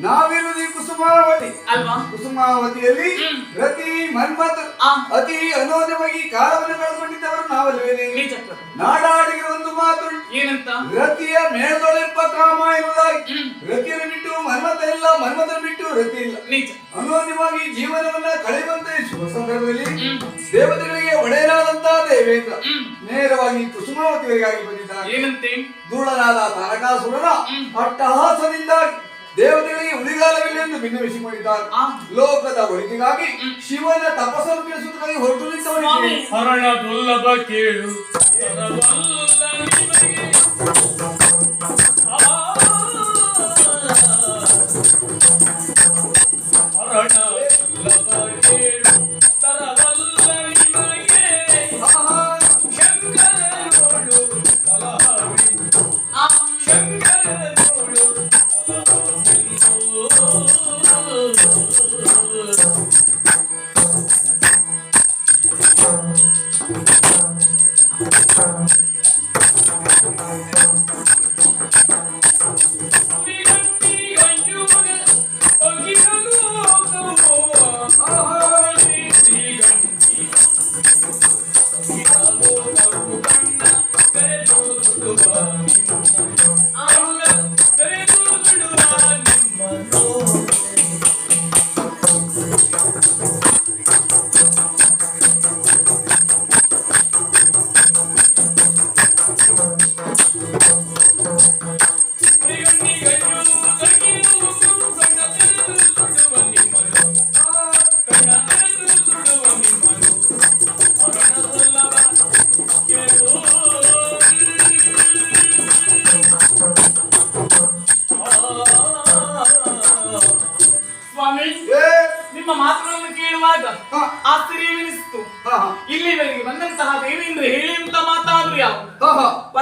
ನಾವಿರುವುದು ಕುಸುಮಾವತಿ. ಅಲ್ವಾ? ಕುಸುಮಾವತಿಯಲ್ಲಿ. ರತಿ ಮನ್ಮಥ ಆ. ಅತಿ ಅನೋನ್ಯವಾಗಿ ಕಾಲವನ್ನು ಕಳೆದುಕೊಂಡಿದ್ದವರು ನಾವಲ್ವೇನೆ ನಾಡಾಡಿಗೆ ಒಂದು ಮಾತು. ಏನಂತ? ರತಿಯ ಮೇಲೊಳೆಪ್ಪ ಕಾಮ ಎನ್ನುವುದಾಗಿ ಹ್ಮ್. ರತಿಯನ್ನು ಬಿಟ್ಟು ಮನ್ಮತ ಇಲ್ಲ ಮನ್ಮತ ಬಿಟ್ಟು ರತಿ ಇಲ್ಲ. ಅನೋದ್ಯವಾಗಿ ಅನೋನ್ಯವಾಗಿ ಜೀವನವನ್ನ ಕಳೆಯುವಂತೆ ಶುಭ ಸಂದರ್ಭದಲ್ಲಿ. ದೇವತೆಗಳಿಗೆ ಒಡೆಯರಾದಂತಹ ದೇವೇಂದ್ರ ನೇರವಾಗಿ ಕುಸುಮಾವತಿಯವರಿಗಾಗಿ ಬಂದಿದ್ದಾರೆ ಏನಂತೆ? ಧೂಳನಾದ ತಾರಕಾಸುರನ. ಅಟ್ಟಹಾಸದಿಂದಾಗಿ ದೇವತೆಗಳಿಗೆ ಉಳಿಗಾಲವಿಲ್ಲ ಎಂದು ಭಿನ್ನವಿಸಿಕೊಂಡಿದ್ದಾರೆ ಮಾಡಿದ್ದಾರೆ ಲೋಕದ ಒಳಿತಿಗಾಗಿ. ಶಿವನ ತಪಸ್ಸನ್ನು ತಿಳಿಸುವುದಕ್ಕಾಗಿ ಹೊರಟು ಸ್ವಾಮಿ. ನಿಂತವನಿಗೆ ಹರಣ ದುರ್ಲಭ ಕೇಳು ನಿಮ್ಮ ಮಾತುಗಳನ್ನು ಕೇಳುವಾಗ. ಆಶ್ಚರ್ಯವೆನಿಸಿತು. ಇಲ್ಲಿವರೆಗೆ ಬಂದಂತಹ ದೇವೇಂದ್ರ ಹೇಳಿದಂತ ಮಾತಾದ್ರು ಯಾವ ಹಾ.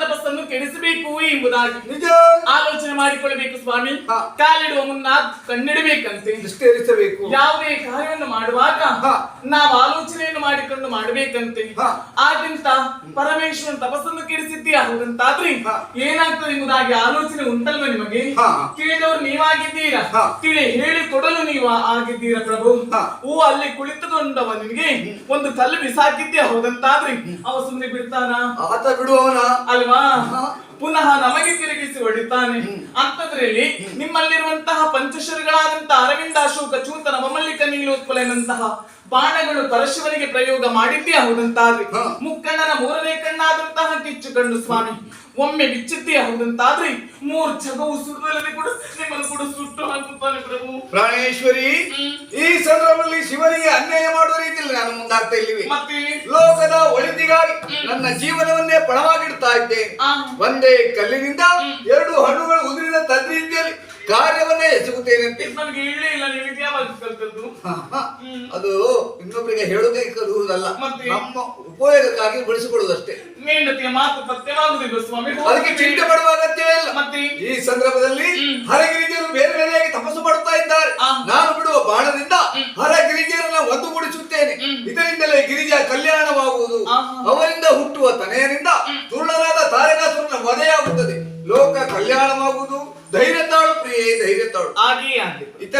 ತಪಸ್ಸನ್ನು ಕೆಡಿಸಬೇಕು ಎಂಬುದಾಗಿ. ನಿಜ. ಆಲೋಚನೆ ಮಾಡಿಕೊಳ್ಳಬೇಕು ಸ್ವಾಮಿ. ಕಾಲಿಡುವ ಮುನ್ನ ಕಣ್ಣಿಡಬೇಕಂತೆ. ನಿಷ್ಠೇರಿಸಬೇಕು ಯಾವುದೇ ಕಾರ್ಯವನ್ನು ಮಾಡುವಾಗ. ನಾವು ಆಲೋಚನೆಯನ್ನು ಮಾಡಿಕೊಂಡು ಮಾಡಬೇಕಂತೆ. ಆದ್ರಿಂದ ಪರಮೇಶ್ವರನ ತಪಸ್ಸನ್ನು ಕೆಡಿಸಿದ್ದೇ ಹೌದಂತಾದ್ರೆ? ಹಾ. ಏನಾಗ್ತದೆ ಎಂಬುದಾಗಿ ಆಲೋಚನೆ ಉಂಟಲ್ವ ನಿಮಗೆ. ಕೇಳಿದವರು ನೀವಾಗಿದ್ದೀರಾ. ತಿಳಿ ಹೇಳಿ ಕೊಡಲು ನೀವು ಆಗಿದ್ದೀರಾ ಪ್ರಭು? ಹೂ ಅಲ್ಲಿ ಕುಳಿತುಕೊಂಡವ ನಿನ್ಗೆ? ಒಂದು ಕಲ್ಲು ಬಿಸಾಕಿದ್ದೆ ಹೌದಂತಾದ್ರೆ ಅವ ಸುಮ್ಮನೆ ಬಿಡ್ತಾನ? ಆತ ಬಿಡುವವನ? ಅಲ್ವಾ? ಪುನಃ ನಮಗೆ ತಿರುಗಿಸಿ ಹೊಡಿತಾನೆ ಅಂತದ್ರಲ್ಲಿ ನಿಮ್ಮಲ್ಲಿರುವಂತಹ ಪಂಚಶರಗಳಾದಂತಹ ಅರವಿಂದ ಅಶೋಕ ಚೂತನ ಮಮಲ್ಲಿಕ ನೀಲೋತ್ಪಲನಂತಹ ಬಾಣಗಳು ಪರಶಿವನಿಗೆ ಪ್ರಯೋಗ ಮಾಡಿದ್ದೇ ಹೌದಂತಾದ್ರಿ. ಮುಕ್ಕಣ್ಣನ ಮೂರನೇ ಕಣ್ಣಾದಂತಹ ಕಿಚ್ಚು ಕಣ್ಣು ಸ್ವಾಮಿ. ಒಮ್ಮೆ ಬಿಚ್ಚಿದ್ದೇ ಹೌದಂತಾದ್ರಿ ಮೂರ್ ಜಗವು ಸುಡುವಲ್ಲಿ ಕೂಡ ನಿಮ್ಮನ್ನು ಕೂಡ ಸುಟ್ಟು ಹಾಕುತ್ತಾನೆ ಪ್ರಭು. ಪ್ರಾಣೇಶ್ವರಿ. ಸಂದರ್ಭದಲ್ಲಿ ಶಿವನಿಗೆ ಅನ್ಯಾಯ ಮಾಡುವ ರೀತಿಯಲ್ಲಿ ನಾನು ಮುಂದಾಗ್ತಾ ಇಲ್ಲಿ ಮತ್ತೆ? ಲೋಕದ ಒಳಿತಿಗಾಗಿ ನನ್ನ ಜೀವನವನ್ನೇ ಪಣವಾಗಿಡ್ತಾ ಇದ್ದೆ. ಒಂದೇ ಕಲ್ಲಿನಿಂದ ಎರಡು ಹಣ್ಣುಗಳು ಉದುರಿದ ತದ್ರೀತಿಯಲ್ಲಿ ಕಾರ್ಯವನ್ನೇ ಎಸಗುತ್ತೇನಂತೆ ಅಂತ. ನನಗೆ ಇಲ್ಲ ನೀವು ಕಲ್ತದ್ದು. ಅದು ಇನ್ನೊಬ್ಬರಿಗೆ ಹೇಳುವುದಕ್ಕೆ ಕಲಿಯುವುದಲ್ಲ ಮತ್ತೆ? ನಮ್ಮ ಉಪಯೋಗಕ್ಕಾಗಿ ಬಳಸಿಕೊಳ್ಳುವುದಷ್ಟೇ ಮಾತು ಸ್ವಾಮಿ. ಅದಕ್ಕೆ ಚಿಂತೆ ಪಡುವ ಅಗತ್ಯವೇ ಇಲ್ಲ. ಮತ್ತೆ? ಈ ಸಂದರ್ಭದಲ್ಲಿ ಹರಗಿರಿಜರು ಬೇರೆ ಬೇರೆಯಾಗಿ ತಪಸ್ಸು ಮಾಡುತ್ತಾ ಇದ್ದಾರೆ. ನಾನು ಬಿಡುವ ಬಾಣದಿಂದ ತನೆಯರಿಂದ ತುರ್ಣನಾದ ತಾರಕಾಸುರನ ವಧೆಯಾಗುತ್ತದೆ. ಲೋಕ ಕಲ್ಯಾಣವಾಗುವುದು. ಧೈರ್ಯ ತಾಳು ಪ್ರಿಯೇ ಧೈರ್ಯ ತಾಳು ಹಾಗೆಯೇ ಇತ್ತ